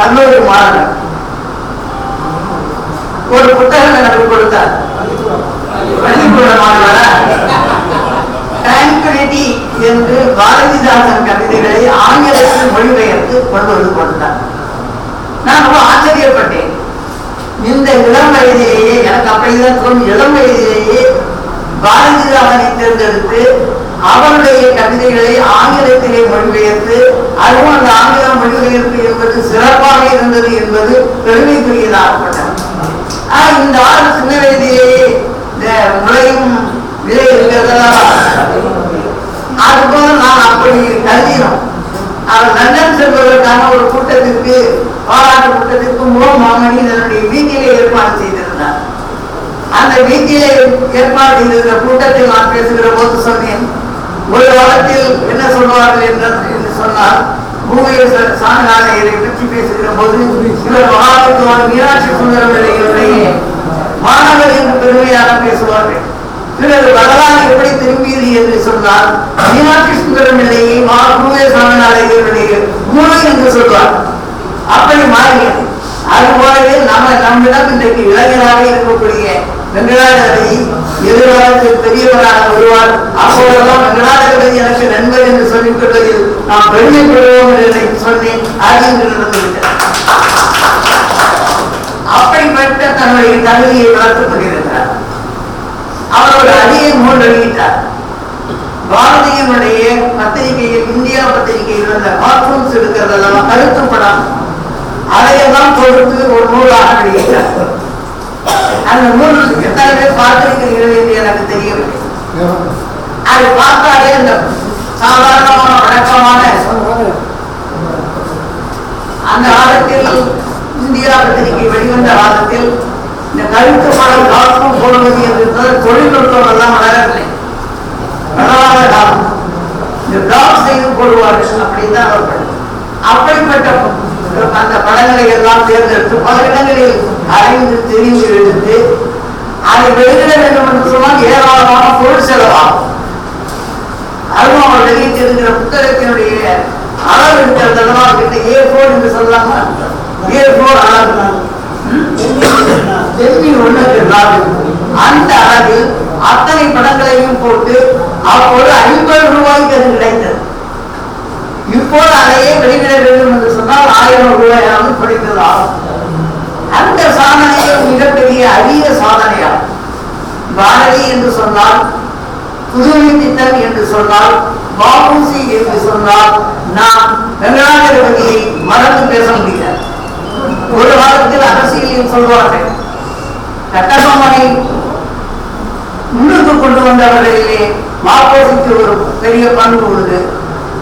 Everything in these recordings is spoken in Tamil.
கல்லூரி மாணவர். ஒரு புத்தகம் எனக்கு கொடுத்தார். பள்ளிக்கூட மாணவரா? டிராங்குலிட்டி என்று பாரதிதாசன் கவிதைகளை ஆங்கிலத்தில் மொழிபெயர்த்து கொண்டு வந்து கொடுத்தார். நான் ரொம்ப ஆச்சரியப்பட்டேன். இந்த இளம் வயதிலேயே எனக்கு அப்படிதான் தோணும் இளம் வயதிலேயே பாரதிதாசனை தேர்ந்தெடுத்து அவருடைய கவிதைகளை ஆங்கிலத்திலே மொழிபெயர்த்து அதுவும் அந்த ஆங்கிலம் மொழிபெயர்ப்பு என்பது சிறப்பாக இருந்தது என்பது பெருமைக்குரியதாகப்பட்டது. இந்த ஆள் சின்ன வயதிலேயே இந்த முளையும் விலை இருக்கிறதா? அதுபோல நான் அப்படி கருதினோம். அவர் லண்டன் செல்வதற்கான ஒரு கூட்டத்திற்கு பாராட்டு கூட்டத்திற்கு மோ மாமணி தன்னுடைய வீட்டிலே ஏற்பாடு செய்திருந்தார். அந்த வீட்டிலே ஏற்பாடு செய்திருந்த கூட்டத்தில் நான் பேசுகிற போது சொன்னேன் ஒரு வாரத்தில் என்ன சொல்வார்கள்? என்று என்று சொன்னால் பூமியில் சாமிநாதையரை பற்றி பேசுகிற போது இவர் மகாவித்வான் மீனாட்சி சுந்தரம் பிள்ளைகளுடைய மாணவர் என்று பெருமையாக பேசுவார்கள். பிறகு வரலாறு எப்படி திரும்பியது என்று சொன்னால் மீனாட்சி சுந்தரம் பிள்ளையை மா பூமிய சாமிநாதையருடைய என்று சொல்வார். அப்படி மாறியது அது நம்ம நம்மிடம் இன்றைக்கு இளைஞராக இருக்கக்கூடிய வெங்கடாஜலபதி எதிர்காலத்தில் பெரியவராக வருவார். அப்போதெல்லாம் வெங்கடாஜலபதி எனக்கு கொள்வதில் பெருமை பெறுவோம் என்று சொல்லி அது நடந்துவிட்டது அப்படிப்பட்ட தன்னுடைய தகுதியை வளர்த்துக் கொண்டிருக்கிறார் அவர் ஒரு அரிய நூல் வெளியிட்டார் பத்திரிகையில் இந்தியா பத்திரிகையில் வந்த கார்ட்டூன்ஸ் இருக்கிறதெல்லாம் கருத்து படம் அதையெல்லாம் தொடுத்து ஒரு நூலாக வெளியிட்டார். அந்த நூல் எத்தனை பேர் பார்த்திருக்கிறீர்கள் என்று எனக்கு தெரியவில்லை. அது பார்த்தாலே அந்த சாதாரணமான வழக்கமான அந்த காலத்தில் இந்தியா பத்திரிகை வெளிவந்த காலத்தில் இந்த கருத்து படம் காப்பும் போடுவது என்று தொழில்நுட்பம் எல்லாம் வளரவில்லை. வளராத காலம். இந்த பிளாக் செய்து போடுவார்கள் அப்படின்னு தான் அவர்கள். அப்படிப்பட்ட அந்த படங்களை எல்லாம் தேர்ந்தெடுத்து பல இடங்களில் அலைந்து தெரிந்து எடுத்து அதை வெளியிட வேண்டும் என்று சொன்னால் ஏராளமான பொருள் செலவாகும். அதுவும் அவர் வெளியிட்டிருக்கிற புத்தகத்தினுடைய அளவு இருக்கிறதெல்லாம் அவர்கிட்ட ஏ போர் என்று சொல்லாம ஏ போர் அளவு தென்மி ஒண்ணு அந்த அளவில் அத்தனை படங்களையும் போட்டு அப்போது ஐம்பது ரூபாய்க்கு அது கிடைத்தது. இப்போது அதையே வெளியிட வேண்டும் என்று சொன்னால் ஆயிரம் ரூபாயாவது படித்தது ஆகும். அந்த சாதனையை மிகப்பெரிய அரிய சாதனையாகும். பாரதி என்று சொன்னால் புதுமை திட்டம் என்று சொன்னால் பாபுசி என்று சொன்னால் நாம் வெங்கடாஜலபதியை மறந்து பேச முடியாது ஒரு வாரத்தில் அரசியலையும் சொல்வார்கள் கட்டபொம்மனை முன்னுக்கு கொண்டு வந்தவர்களிலே மாப்போசிக்கு ஒரு பெரிய பங்கு உண்டு.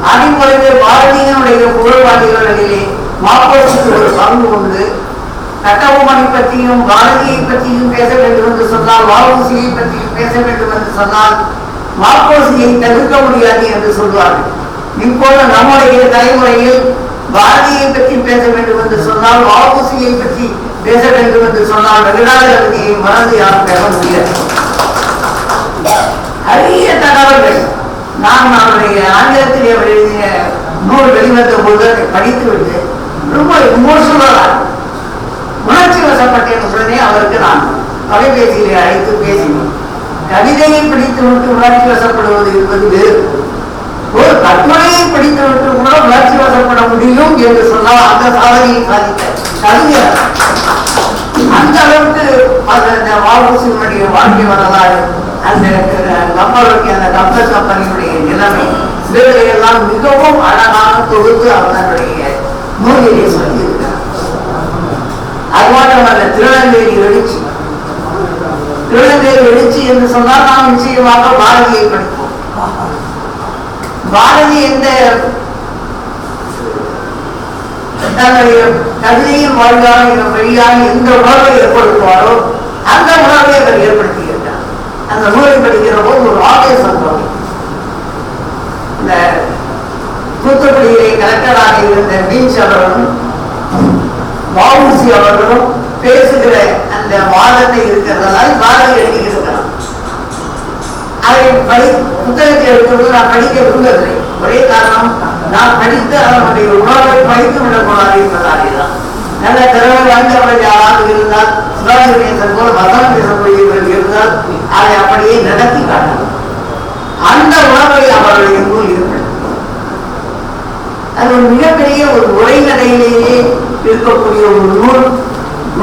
அதே போலவே பாரதியனுடைய புகழ்வாதிகளிலே மாப்போசிக்கு ஒரு பங்கு உண்டு. கட்டபொம்மனை பற்றியும் பாரதியை பற்றியும் பேச வேண்டும் என்று சொன்னால் வாபூசியை பற்றியும் பேச வேண்டும் என்று சொன்னால் மாப்போசியை தவிர்க்க முடியாது என்று சொல்வார்கள். இப்போது நம்முடைய தலைமுறையில் பாரதியை பற்றி பேச வேண்டும் என்று சொன்னால் வாபூசியை பற்றி பேச வேண்டும் என்று சொன்னால் வெங்கடாஜலபதியை மறந்து யாரும் பேச முடியாது. அரிய தகவல்கள். நான் அவருடைய ஆங்கிலத்திலே அவர் எழுதிய நூல் வெளிவந்த போது அதை படித்து விட்டு ரொம்ப இமோஷனலாக உணர்ச்சி வசப்பட்டேன் உடனே அவருக்கு நான் தொலைபேசியிலே அழைத்து பேசினேன். கவிதையை படித்து உணர்ச்சி வசப்படுவது என்பது வேறு. ஒரு கட்டுரையை படித்து கூட உணர்ச்சி வசப்பட முடியும் என்று சொன்னால் அந்த சாதனையை சாதித்த கவிஞர் அந்த அளவுக்கு அந்த வாபூசியினுடைய வாழ்க்கை வரலாறு அந்த கப்பலுக்கு அந்த கப்பல் கம்பெனியுடைய நிலைமை இவைகளை மிகவும் அழகாக தொகுத்து அவர்களுடைய நூலிலே சொல்லியிருக்கிறார். அது மாத்திரமல்ல திருநெல்வேலி எழுச்சி திருநெல்வேலி எழுச்சி என்று சொன்னால் நாம் நிச்சயமாக பாரதியை படிப்போம். பாரதி எந்த தன்னுடைய கவிதையின் வாழ்வாக வழியான எந்த உணர்வை ஏற்படுத்துவாரோ அந்த உணர்வை அவர் ஏற்படுத்தியிருக்கார் அந்த நூலை படிக்கிற போது ஒரு ஆவேசம் இந்த தூத்துக்குடியிலே கலெக்டராக இருந்த பீச் அவர்களும் வவுசி அவர்களும் பேசுகிற அந்த வாதத்தை இருக்கிறதால அதை படி புத்தகத்தை நான் படிக்க விரும்பவில்லை. ஒரே காரணம் நான் படித்து அவனுடைய உணர்வை படித்து விடக்கூடாது என்பதாலே தான் நல்ல திறமை வாய்ந்தவர்கள் யாராவது இருந்தால் சிவாஜி கணேசன் போல வசனம் பேசக்கூடியவர்கள் இருந்தால் அதை அப்படியே நடத்தி காட்டணும். அந்த உணர்வை அவர்கள் எங்கும் இருக்கிறது அது மிகப்பெரிய ஒரு உரைநடையிலேயே இருக்கக்கூடிய ஒரு நூல்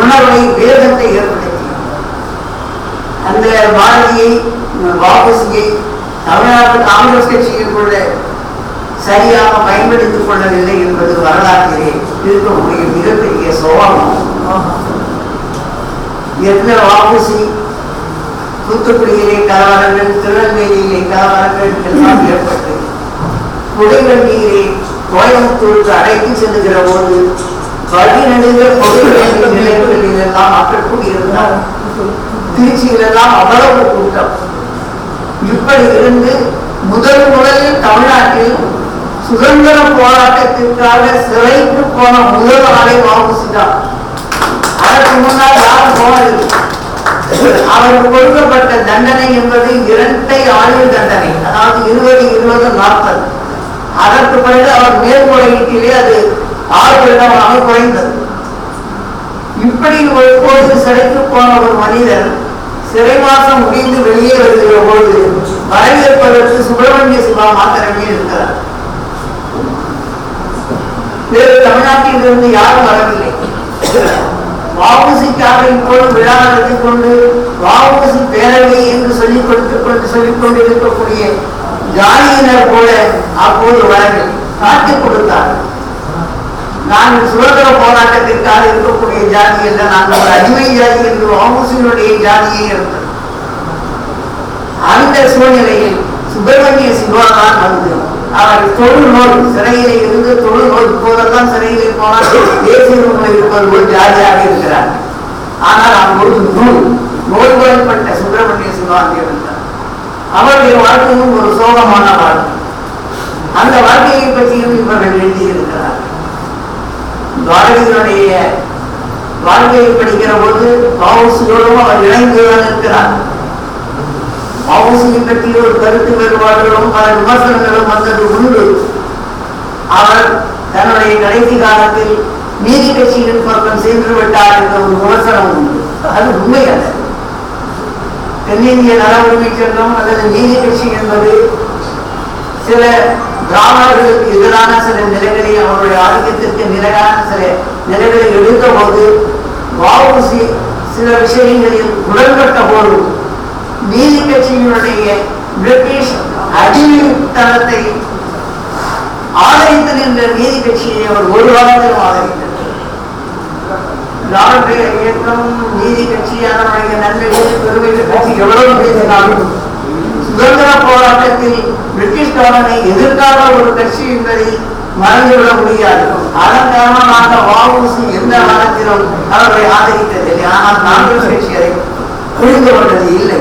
உணர்வை வேதத்தை ஏற்படுத்தி. அந்த பாரதியை வாபசியை தமிழ்நாட்டு காங்கிரஸ் கட்சியில் கூட சரியாக பயன்படுத்திக் கொள்ளவில்லை என்பது வரலாற்றிலே இருக்கக்கூடிய மிகப்பெரிய சோகம். எத்தனை வாபசி தூத்துக்குடியிலே கலவரங்கள் திருநெல்வேலியிலே கலவரங்கள் எல்லாம் ஏற்பட்டு புதைவண்டியிலே கோயம்புத்தூருக்கு அழைத்து செல்லுகிற போது வழிநடுக பொதுவெளி எல்லாம் மக்கள் கூடியிருந்தார் திருச்சியிலெல்லாம் அவ்வளவு கூட்டம். இப்படி இருந்து முதல் முதலில் தமிழ்நாட்டில் சுதந்திர போராட்டத்திற்காக சிறைக்கு போன முதல் ஆளை வாபுசிதான் அதற்கு முன்னால் யாரும் போனது? அவருக்கு கொடுக்கப்பட்ட தண்டனை என்பது இரட்டை ஆயுள் தண்டனை அதாவது இருபது இருபது நாற்பது. அதற்கு பிறகு அவர் மேல்முறையீட்டிலே அது ஆறு வருடமாக குறைந்தது. இப்படி ஒருபோது சிறைக்கு போன ஒரு மனிதன் சிறைவாசம் முடிந்து வெளியே வருகிற போது வரவேற்பதற்கு சுப்பிரமணிய சுபா மாத்திரமே இருக்கிறார் வேறு தமிழ்நாட்டில் இருந்து யாரும் வரவில்லை. வாவுசிக்காக இப்போது விழா நடத்தி கொண்டு வாவுசி பேரவை என்று சொல்லிக் கொடுத்து கொண்டு சொல்லிக் கொண்டு இருக்கக்கூடிய ஜாலியினர் போல அப்போது வரவில்லை. காட்டி கொடுத்தார் நான் சுதந்திர போராட்டத்திற்காக இருக்கக்கூடிய ஜாதி அல்ல நான் ஒரு அடிமை ஜாதி என்று வாமுசியினுடைய ஜாதியே இருந்தது. அந்த சூழ்நிலையில் சுப்பிரமணிய சிவா தான் வந்து அவர் தொழு நோய் சிறையில் இருந்து தொழு நோய் இப்போதெல்லாம் சிறையில் போனால் தேசிய நூல் இருப்பது போல் ஜாதியாக இருக்கிறார். ஆனால் அப்பொழுது நூல் நோய்வாய்ப்பட்ட சுப்பிரமணிய சிவா இருந்தார் அவருடைய வாழ்க்கையும் ஒரு சோகமான வாழ்க்கை. அந்த வாழ்க்கையை பற்றியும் இவர்கள் எழுதியிருக்கிறார் பாரதியினுடைய வாழ்க்கையை படிக்கிற போது பாவுசியோடும் அவர் இணைந்துதான் இருக்கிறார். மவுசுவை பற்றி ஒரு கருத்து வேறுபாடுகளும் பல விமர்சனங்களும் வந்தது உண்டு. அவர் தன்னுடைய கடைசி காலத்தில் நீதி கட்சியின் பக்கம் சென்று விட்டார் என்ற ஒரு விமர்சனம் உண்டு. அது உண்மையல்ல. தென்னிந்திய நல உரிமை சங்கம் அல்லது நீதி கட்சி என்பது சில பிராமணர்களுக்கு எதிரான சில நிலைகளை அவருடைய ஆதிக்கத்திற்கு நிலையான சில நிலைகளை எடுத்த போது வாவுசி சில விஷயங்களில் உடன்பட்ட போது நீதி கட்சியினுடைய பிரிட்டிஷ் அடிமைத்தனத்தை ஆதரித்து நின்ற நீதி கட்சியை அவர் ஒரு வாரத்திலும் ஆதரித்தார் இயக்கம் நீதி கட்சி அதனுடைய நன்மைகள் பெருமைகள் பற்றி எவ்வளவு பேசினாலும் சுதந்திர போராட்டத்தில் பிரிட்டிஷ் கவர்னரை எதிர்க்காத ஒரு கட்சி என்பதை மறந்துவிட முடியாது. அதன் காரணமாக வாவுசி எந்த காலத்திலும் அவர்களை ஆதரித்ததில்லை. ஆனால் காங்கிரஸ் கட்சி அதை புரிந்து கொண்டது இல்லை.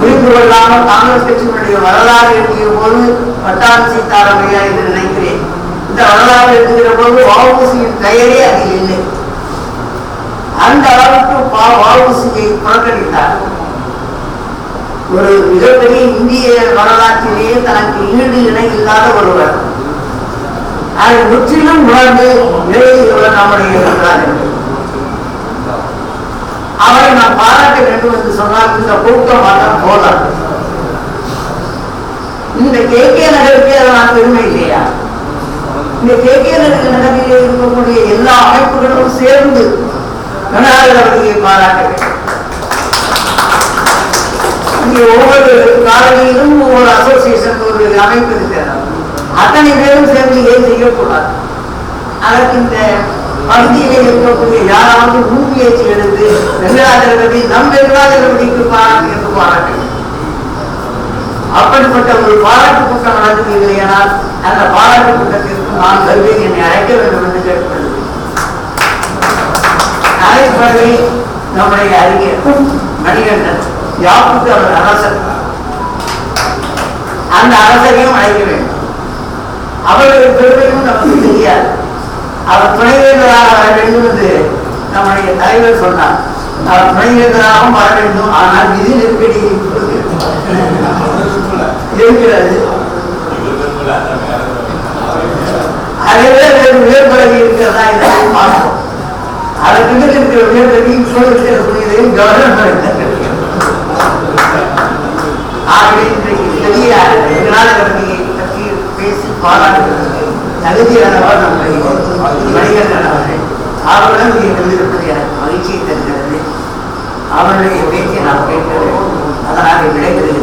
புரிந்து கொள்ளாமல் காங்கிரஸ் கட்சியினுடைய வரலாறு எழுதிய போது பட்டாளி சீதாராமையா என்று நினைக்கிறேன். இந்த வரலாறு எழுதுகிற போது வாவுசியின் பெயரே அதில் இல்லை. அந்த அளவுக்கு பா- வாவுசியை புறக்கணித்தார். ஒரு மிகப்பெரிய இந்திய வரலாற்றிலேயே தனக்கு ஈடு இணை இல்லாத ஒருவர். அதை முற்றிலும் உணர்ந்து நிலையில் நம்முடைய என்று அவரை நான் பாராட்ட வேண்டும் என்று சொன்னால் இந்த கூட்டம் மாற்றம் போதாது. இந்த கே கே நகருக்கு அதனால் பெருமை இல்லையா? இந்த கே கே நகர் நகரில் இருக்கக்கூடிய எல்லா அமைப்புகளும் சேர்ந்து கனகராஜ் அவர்களை பாராட்ட வேண்டும் இங்கே ஒவ்வொரு காலையிலும் ஒவ்வொரு அசோசியேஷன் ஒரு அமைப்பு இருக்கிறார் அத்தனை பேரும் சேர்ந்து ஏன் செய்யக்கூடாது? அதற்கு இந்த பகுதியில் இருக்கக்கூடிய யாராவது முன்முயற்சி எடுத்து நம் வெங்கடாஜலபதிக்கு பாராட்டு என்று பாராட்டு. அப்படிப்பட்ட ஒரு பாராட்டு கூட்டம் நடந்தது அந்த பாராட்டு கூட்டத்திற்கு நான் வருவேன் என்னை அழைக்க வேண்டும் என்று கேட்டுக்கொள்கிறேன். அழைப்பதை நம்முடைய அறிஞர் மணிகண்டன் யாப்புக்கு அவர் அரசர். அந்த அரசரையும் அழைக்க வேண்டும். அவருடைய பெருமையும் நமக்கு தெரியாது. அவர் துணைவேந்தராக வர வேண்டும் என்று நம்முடைய தலைவர் சொன்னார். அவர் வர வேண்டும். ஆனால் விதி நெருக்கடி இருக்கிறது. அதே வேறு வேறுபலகை இருக்கிறதா இதை பார்ப்போம். அதற்கு இருக்கிற வேறுபலையும் சொல்லிருக்கிற புரியுதையும் கவர்னர் ஆகவே இன்றைக்கு பெரிய கல்வியை பற்றி பேசி பாராட்டுவதற்கு தகுதியானவர் நம்முடைய வணிகர்கள் அவர்கள் அவருடன் இங்கே வந்திருப்பது எனக்கு மகிழ்ச்சியை தருகிறது அவருடைய பேச்சை நாம் கேட்க வேண்டும் அதனால் விடைபெறுகிறேன்